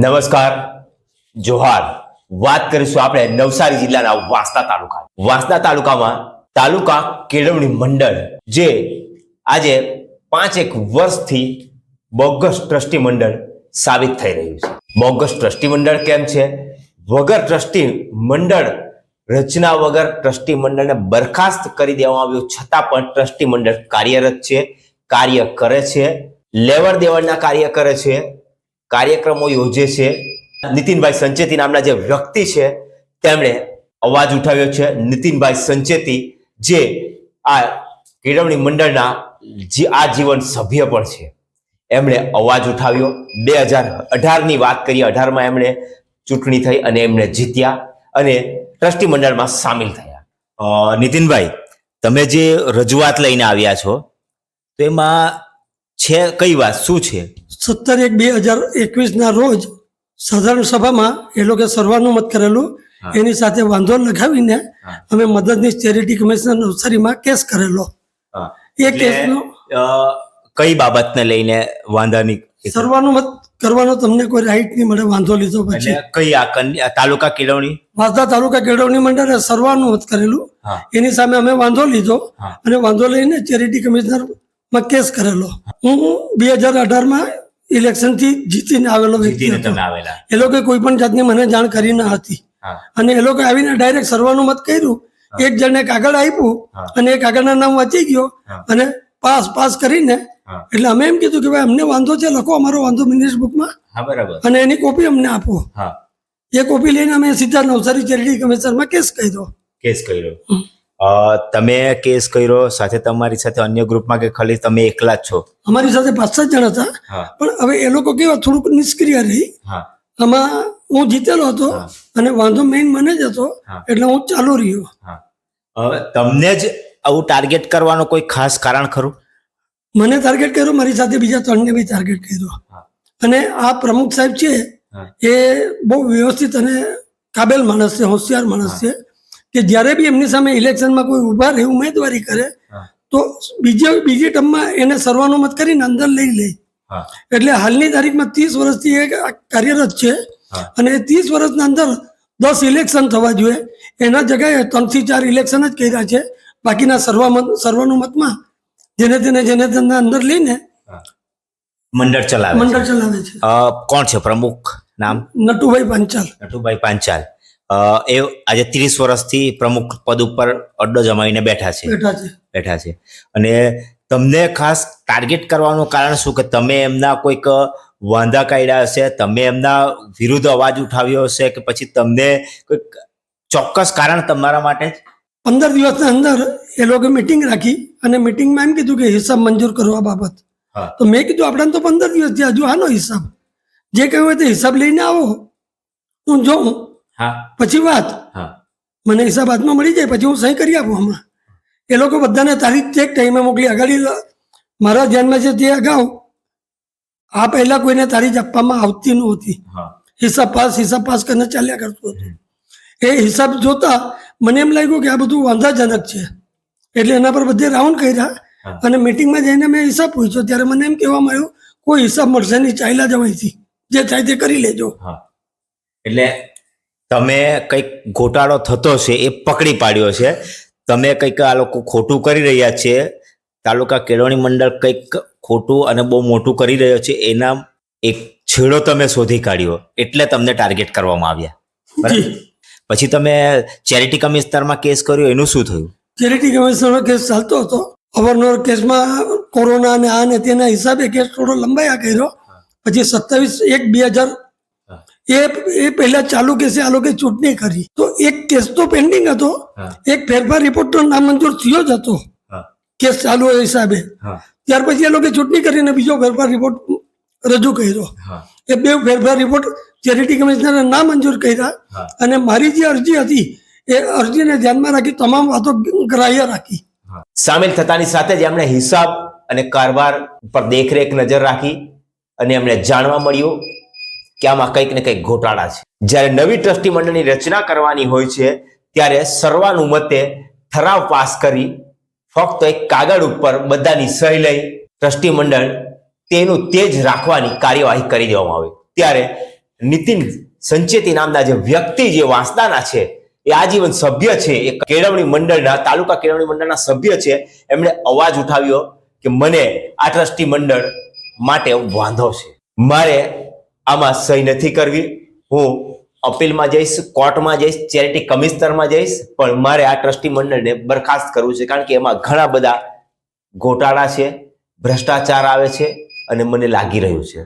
નમસ્કાર, જોહાર. વાત કરીશું આપણે નવસારી જિલ્લાના વાંસદા તાલુકા વાંસદા તાલુકામાં તાલુકા કેળવણી મંડળ, જે આજે પાંચ એક વર્ષથી બોગસ ટ્રસ્ટી મંડળ સાબિત થઈ રહ્યું છે. બોગસ ટ્રસ્ટી મંડળ કેમ છે? વગર ટ્રસ્ટી મંડળ રચના વગર ટ્રસ્ટી મંડળને બરખાસ્ત કરી દેવામાં આવ્યું છતાં પણ ટ્રસ્ટી મંડળ કાર્યરત છે, કાર્ય કરે છે, લેવડ દેવડના કાર્ય કરે છે કાર્યક્રમો યોજે છે. નીતિનભાઈ સંચેતી નામના જે વ્યક્તિ છે, તેમણે અવાજ ઉઠાવ્યો છે. નીતિનભાઈ સંચેતી જે આ કેળવણી મંડળના આજીવન સભ્ય પણ છે. એમણે અવાજ ઉઠાવ્યો. બે હજાર અઢારની વાત કરીએ, અઢારમાં એમણે ચૂંટણી થઈ અને એમણે જીત્યા અને ટ્રસ્ટી મંડળમાં સામેલ થયા. નીતિનભાઈ, તમે જે રજૂઆત લઈને આવ્યા છો, તો એમાં છે કઈ વાત? શું છે? સત્તર એક બે હજાર એકવીસના રોજ સાધારણ સભામાં એ લોકો સર્વાનુમત કરેલું. એની સાથે વાંધો લગાવીને અમે મદદનીશ ચેરિટી કમિશનર નવસારીમાં કેસ કરેલો. એ કેસનો કઈ બાબતને લઈને વાંધાની સર્વાનુમત કરવાનો તમને કોઈ રાઈટ નહીં મળે વાંધો લીધો પછી. કઈ આ તાલુકા કેળવણી? વાંસદા તાલુકા કેળવણી મંડળે સર્વાનુમત કરેલું. એની સામે અમે વાંધો લીધો અને વાંધો લઈને ચેરિટી કમિશનરમાં કેસ કરેલો. હું બે હજાર અઢારમાં ઇલેક્શનથી જીતીને આવેલો વ્યક્તિ એ લોકોએ કોઈ પણ જાતની મને જાણ કરી ન હતી. અને એ લોકો આવીને ડાયરેક્ટ સર્વાનુમત કર્યું. એક જણને કાગળ આપ્યું અને એ કાગળના નામ વાંચી ગયો અને પાસ પાસ કરીને એટલે અમે એમ કીધું કે ભાઈ અમને વાંધો છે લખો અમારો વાંધો મિનિટ બુકમાં અને એની કોપી અમને આપો. એ કોપી લઈને અમે સીધા નવસારી ચેરિટી કમિશનમાં કેસ કર્યો. કેસ કર્યો. તમે કેસ કર્યો સાથે તમારી સાથે અન્ય ગ્રુપમાં કે ખાલી તમે એકલા જ છો? અમારી સાથે પાંચ સાત જણ હતા. પણ હવે એ લોકો કેવા થોડુંક નિષ્ક્રિય રહી. આમાં હું જીતેલો હતો અને વાંધો મેઇન મને જ હતો. એટલે હું ચાલુ રહ્યો. તમને જ આવું ટાર્ગેટ કરવાનો કોઈ ખાસ કારણ ખરું? મને ટાર્ગેટ કર્યો મારી સાથે બીજા ત્રણને બી ટાર્ગેટ કર્યો. અને આ પ્રમુખ સાહેબ છે એ બહુ વ્યવસ્થિત અને કાબેલ માણસ છે હોશિયાર માણસ છે. કે જ્યારે બી એમની સામે ઇલેક્શનમાં કોઈ ઊભા રહે ઉમેદવારી કરે તો બીજે બીજી ટર્મમાં એને સર્વાનુમત કરીને અંદર લઈ લે. એટલે હાલની તારીખમાં ત્રીસ વર્ષથી એ કાર્યરત છે અને અને ત્રીસ વર્ષના અંદર દસ ઇલેક્શન થવા જોઈએ. એના જગ્યાએ ત્રણથી ચાર ઇલેક્શન જ કર્યા છે. બાકીના સર્વામત સર્વાનુમતમાં જેને તેને જેને તેને અંદર લઈને મંડળ ચલાવે મંડળ ચલાવે છે. કોણ છે પ્રમુખ નામ? નટુભાઈ પાંચાલ. નટુભાઈ પાંચાલ. એ આજે ત્રીસ વર્ષથી પ્રમુખ પદ ઉપર અડ્ડો જમાવીને બેઠા છે. બેઠા છે. અને તમને ખાસ ટાર્ગેટ કરવાનું કારણ શું? કે તમે એમના કોઈક વાંધા કાઢ્યા હશે તમે એમના વિરુદ્ધ અવાજ ઉઠાવ્યો હશે કે પછી તમને કોઈક ચોક્કસ કારણ તમારા માટે? પંદર દિવસના અંદર એ લોકો મિટિંગ રાખી અને મિટિંગમાં એમ કીધું કે હિસાબ મંજૂર કરવા બાબત. તો મેં કીધું આપણે તો પંદર દિવસ હજુ આનો હિસાબ. જે કહ્યું હોય તે હિસાબ લઈને આવો. હું જોઉં. હા. પછી વાત. મને હિસાબ હાથમાં મળી જાય પછી હું સહી કરી આપું આમાં એ લોકો બધાને તારીખ ચેક ટાઈમે મોકલી અગાડી મારા ધ્યાનમાં છે તે અગાઉ આ પહેલા કોઈને તારીખ આપવામાં આવતી નહોતી. હિસાબ પાસ હિસાબ પાસ કરીને ચાલ્યા કરતું હતું. એ હિસાબ જોતા મને એમ લાગ્યું કે આ બધું વાંધાજનક છે. એટલે એના પર બધે રાઉન્ડ કર્યા અને મિટિંગમાં જઈને મેં હિસાબ પૂછ્યો. ત્યારે મને એમ કહેવામાં આવ્યું કોઈ હિસાબ મળશે નહીં ચાલ્યા જવાયથી જે થાય તે કરી લેજો. એટલે તમે કંઈક ઘોટાળો થતો છે એ પકડી પાડ્યો છે. તમે કંઈક આ લોકો ખોટું કરી રહ્યા છે. તાલુકા કેળવણી મંડળ કંઈક ખોટું અને બહુ મોટું કરી રહ્યો છે. એના એક છેડો તમે શોધી કાઢ્યો એટલે તમને ટાર્ગેટ કરવામાં આવ્યા? પછી તમે ચેરિટી કમિશનરમાં કેસ કર્યો એનું શું થયું? ચેરિટી કમિશનરનો કેસ ચાલતો હતો. અવારનવાર કેસમાં કોરોના અને આ ને તેના હિસાબે કેસ થોડો લંબાયા કર્યો. પછી સત્તાવીસ એક બે હજાર. એ એ પહેલા ચાલુ કેસે આ લોકોએ ચૂંટણી કરી. તો એક કેસ તો પેન્ડિંગ હતો. એક ફેરફાર રિપોર્ટ તો નામંજૂર થયો જ હતો. કેસ ચાલુ હિસાબે. ત્યાર પછી એ લોકોએ ચૂંટણી કરીને બીજો ફેરફાર રિપોર્ટ રજૂ કર્યો. એ બે ફેરફાર રિપોર્ટ ચેરિટી કમિશનરે ના મંજૂર કર્યા. અને મારી જે અરજી હતી એ અરજીને ધ્યાનમાં રાખી તમામ વાતો ગ્રાહ્ય રાખી. સામેલ થતાની સાથે જ એમણે હિસાબ અને કારબાર પર દેખરેખ નજર રાખી અને એમણે જાણવા મળ્યું. કે આમાં કંઈક ને કંઈક ઘોટાળા છે. જ્યારે નવી ટ્રસ્ટી મંડળની રચના કરવાની હોય છે, ત્યારે સર્વાનુમતે ઠરાવ પાસ કરી ફક્ત એક કાગળ ઉપર બધાની સહી લઈ ટ્રસ્ટી મંડળ તેનું તેજ રાખવાની કાર્યવાહી કરી દેવામાં આવે. ત્યારે નીતિન સંચેતી નામના જે વ્યક્તિ જે વાંસદાના છે, એ આજીવન સભ્ય છે, એ કેળવણી મંડળના, તાલુકા કેળવણી મંડળના સભ્ય છે, એમણે અવાજ ઉઠાવ્યો કે મને આ ટ્રસ્ટી મંડળ માટે વાંધો છે. મારે આમાં સહી નથી કરવી. હું અપીલમાં જઈશ, કોર્ટમાં જઈશ, ચેરિટી કમિશનરમાં જઈશ, પણ મારે આ ટ્રસ્ટી મંડળને બરખાસ્ત કરવું છે, કારણ કે એમાં ઘણા બધા ગોટાળા છે, ભ્રષ્ટાચાર આવે છે અને મને લાગી રહ્યું છે.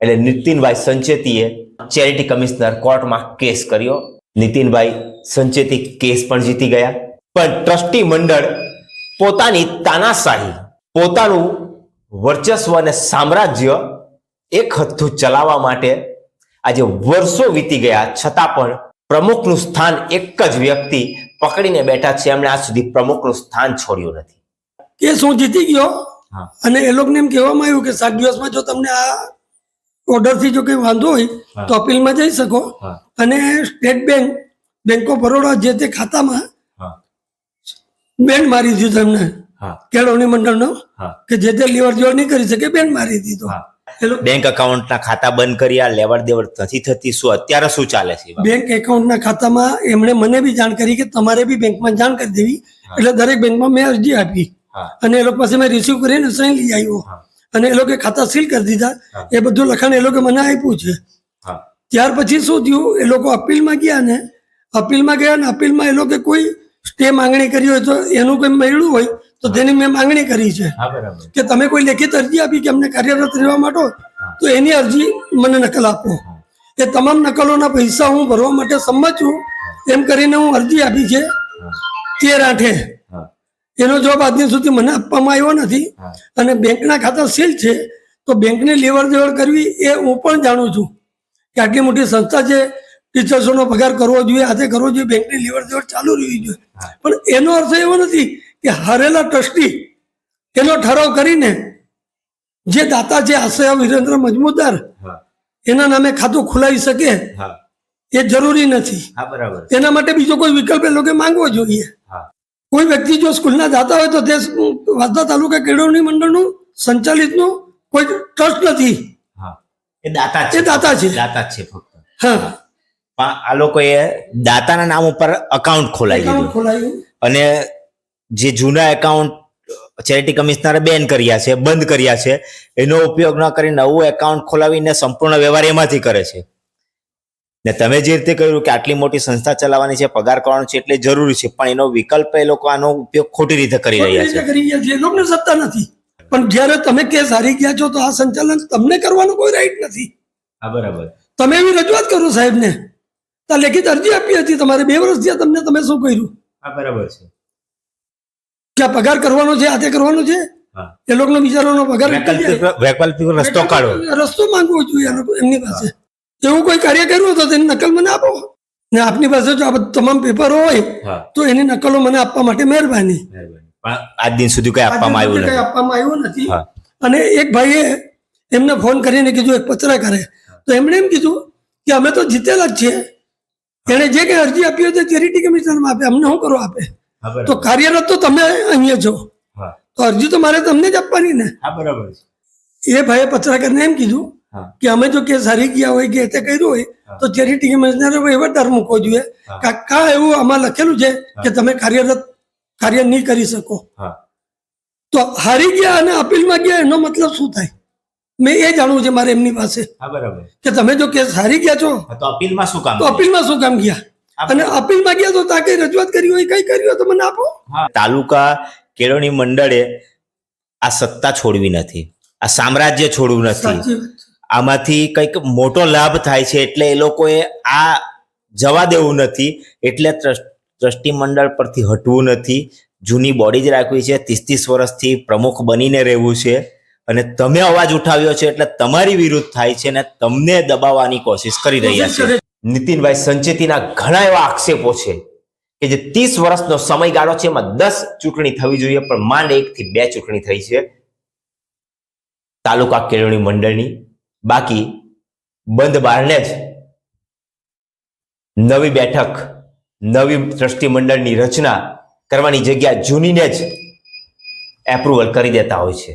એટલે નીતિનભાઈ સંચેતીએ ચેરિટી કમિશનર કોર્ટમાં કેસ કર્યો. નીતિનભાઈ સંચેતી કેસ પણ જીતી ગયા. પણ ટ્રસ્ટી મંડળ પોતાની તાનાશાહી, પોતાનું વર્ચસ્વ અને સામ્રાજ્ય એક હથ્થું ચલાવવા માટે આજે વર્ષો વીતી ગયા. છતાં પણ પ્રમુખનું સ્થાન એક જ વ્યક્તિ પકડીને બેઠા છે. એમણે આજ સુધી પ્રમુખનું સ્થાન છોડ્યું નથી. કેસ હું જીતી ગયો અને એ લોકોને એમ કહેવામાં આવ્યું કે સાત દિવસમાં જો તમને આ ઓર્ડરથી જો કંઈ વાંધો હોય તો અપીલમાં જઈ શકો. અને state bank bank of Baroda જે તે ખાતામાં બેન્ડ બેન મારી દીધું તમને કેળવણી મંડળનો કે જે તે લીવર જોડ નહીં કરી શકે બેન મારી દીધો. બેંક એકાઉન્ટના ખાતા બંધ કર્યા લેવડ દેવડ નથી થતી. શું અત્યારે શું ચાલે છે? બેંક એકાઉન્ટ એકાઉન્ટના ખાતામાં એમણે મને બી જાણ કરી કે તમારે બી બેંકમાં જાણ કરી દેવી. એટલે દરેક બેંકમાં મેં અરજી આપી. અને એ લોકો પાસે મેં રિસીવ કરીને સાઈન લઈ આવ્યો. અને એ લોકો ખાતા સીલ કરી દીધા. એ બધું લખાણ એ લોકો મને આપ્યું છે. ત્યાર પછી શું થયું? એ લોકો અપીલમાં ગયા ને. અપીલમાં ગયા ને અપીલમાં એ લોકો કોઈ સ્ટે માંગણી કરી હોય તો એનું કંઈ મળ્યું હોય તો તેની મેં માંગણી કરી છે કે તમે કોઈ લેખિત અરજી આપી કે અમને કાર્યરત રહેવા માટે તો એની અરજી મને નકલ આપો. એ તમામ નકલોના પૈસા હું ભરવા માટે સંમત છું. એમ કરીને હું અરજી આપી છે તેર આઠે. એનો જવાબ આજ સુધી મને આપવામાં આવ્યો નથી. અને બેંકના ખાતા સીલ છે તો બેંકની લેવડ દેવડ કરવી એ હું પણ જાણું છું કે આટલી મોટી સંસ્થા છે ટીચર્સોનો પગાર કરવો જોઈએ આજે કરવો જોઈએ બેંકની લેવડ દેવડ ચાલુ રહેવી જોઈએ. પણ એનો અર્થ એવો નથી કે હારેલા ટ્રસ્ટી એનો ઠરાવ કરીને જે દાતા છે આશય વિરેન્દ્ર મજમુદાર એના નામે ખાતું ખોલાવી શકે એ જરૂરી નથી. એના માટે બીજો કોઈ વિકલ્પ એ લોકો માંગવો જોઈએ. કોઈ વ્યક્તિ જો સ્કૂલના દાતા હોય તો તે વાંસદા તાલુકા કેળવણી મંડળનું સંચાલિતનું કોઈ ટ્રસ્ટ નથી. એ દાતા છે. દાતા છે. દાતા છે ફક્ત. હા. પણ આ લોકોએ દાતાના નામ ઉપર અકાઉન્ટ ખોલાવી અને જે જૂના એકાઉન્ટ ચેરિટી કમિશનરે બેન કર્યા છે બંધ કર્યા છે એનો ઉપયોગ ન કરી નવું એકાઉન્ટ ખોલાવીને સંપૂર્ણ વ્યવહાર એમાંથી કરે છે. ને તમે જે રીતે કહ્યું કે આટલી મોટી સંસ્થા ચલાવવાની છે પગાર કરવાનો છે એટલે જરૂરી છે પણ એનો વિકલ્પ એ લોકો આનો ઉપયોગ ખોટી રીતે કરી રહ્યા છે. એ લોકોને સત્તા નથી. પણ જ્યારે તમે કેસ હારી ગયા છો તો આ સંચાલન તમને કરવાનો કોઈ રાઈટ નથી. હા બરાબર. તમે એવી રજૂઆત કરો સાહેબને. તો લેખિત અરજી આપી હતી તમારે બે વર્ષ થયા તમને તમે શું કર્યું? હા બરાબર છે. કે પગાર કરવાનો છે તે કરવાનો છે? એ લોકોનો બિચારાનો પગાર વૈકલ્પિક રસ્તો કાઢો રસ્તો માંગવો જોઈએ એમની પાસે. એવું કોઈ કાર્ય કર્યું તો તેની નકલ મને આપો. ને આપની પાસે જો આ તમામ પેપરો હોય તો એની નકલો મને આપવા માટે મહેરબાની. આજ દિન સુધી કઈ આપવામાં આવ્યું નથી. આપવામાં આવ્યું નથી. અને એક ભાઈએ એમને ફોન કરીને કીધું એક પત્ર કરે તો એમણે એમ કીધું કે અમે તો જીતેલા જ છીએ. એણે જે કઈ અરજી આપી હોય તે ચેરિટી કમિશનમાં આપે. અમને શું કરો આપે? તો કાર્યરત તો તમે અહીંયા છો. તો અરજી તો મારે તમને જ આપવાની ને. હા બરાબર છે. એ ભાઈએ પત્રકારને એમ કીધું કે અમે જો કેસ હારી ગયા હોય કે તે કર્યું હોય તો ચેરિટી કમિશનરે વહીવટદાર મૂકવો જોઈએ. હા. કા કા એવું આમાં લખેલું છે કે તમે કાર્યરત કાર્ય નહીં કરી શકો. તો હારી ગયા અને અપીલમાં ગયા એનો મતલબ શું થાય? મેં એ જાણવું છે મારે એમની પાસે બરાબર. કે તમે જો કેસ હારી ગયા છો તો અપીલમાં શું કામ તો અપીલમાં શું કામ ગયા? અને અપીલ માંગ્યા તો કઈ રજૂઆત કરી હોય કઈ કર્યું હોય તો મને આપો. તાલુકા કેળવણી મંડળે આ સત્તા છોડવી નથી આ સામ્રાજ્ય છોડવું નથી. આમાંથી કંઈક મોટો લાભ થાય છે એટલે એ લોકોએ આ જવા દેવું નથી એટલે ટ્રસ્ટી મંડળ પરથી હટવું નથી. જૂની બોડી જ રાખવી છે ત્રીસ ત્રીસ વર્ષથી પ્રમુખ બનીને રહેવું છે. અને તમે અવાજ ઉઠાવ્યો છે એટલે તમારી વિરુદ્ધ થાય છે અને તમને દબાવવાની કોશિશ કરી રહ્યા છે. નીતિનભાઈ સંચેતીના ઘણા એવા આક્ષેપો છે કે જે ત્રીસ વર્ષનો સમયગાળો છે, એમાં દસ ચૂંટણી થવી જોઈએ, પણ માંડ એક થી બે ચૂંટણી થઈ છે. તાલુકા કેળવણી મંડળની, બાકી બંધ બારણે જ નવી બેઠક, નવી ટ્રસ્ટી મંડળની રચના કરવાની જગ્યા જૂનીને જ એપ્રુવલ કરી દેતા હોય છે.